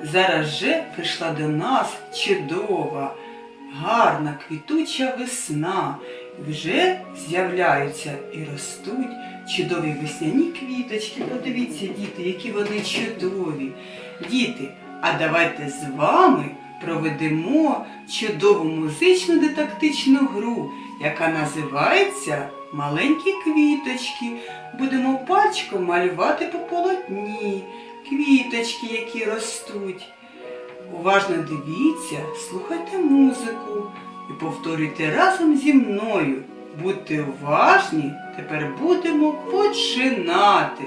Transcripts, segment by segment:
зараз же прийшла до нас чудова, гарна квітуча весна. Вже з'являються і ростуть чудові весняні квіточки. Подивіться, діти, які вони чудові. Діти, а давайте з вами проведемо чудову музичну дидактичну гру, яка називається Маленькі квіточки. Будемо пальчиком малювати по полотні квіточки, які ростуть. Уважно дивіться, слухайте музику і повторюйте разом зі мною. Будьте уважні, тепер будемо починати.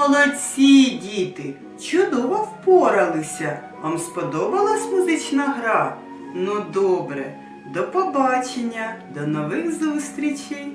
Молодці, діти! Чудово впоралися. Вам сподобалась музична гра? Ну добре, до побачення, до нових зустрічей!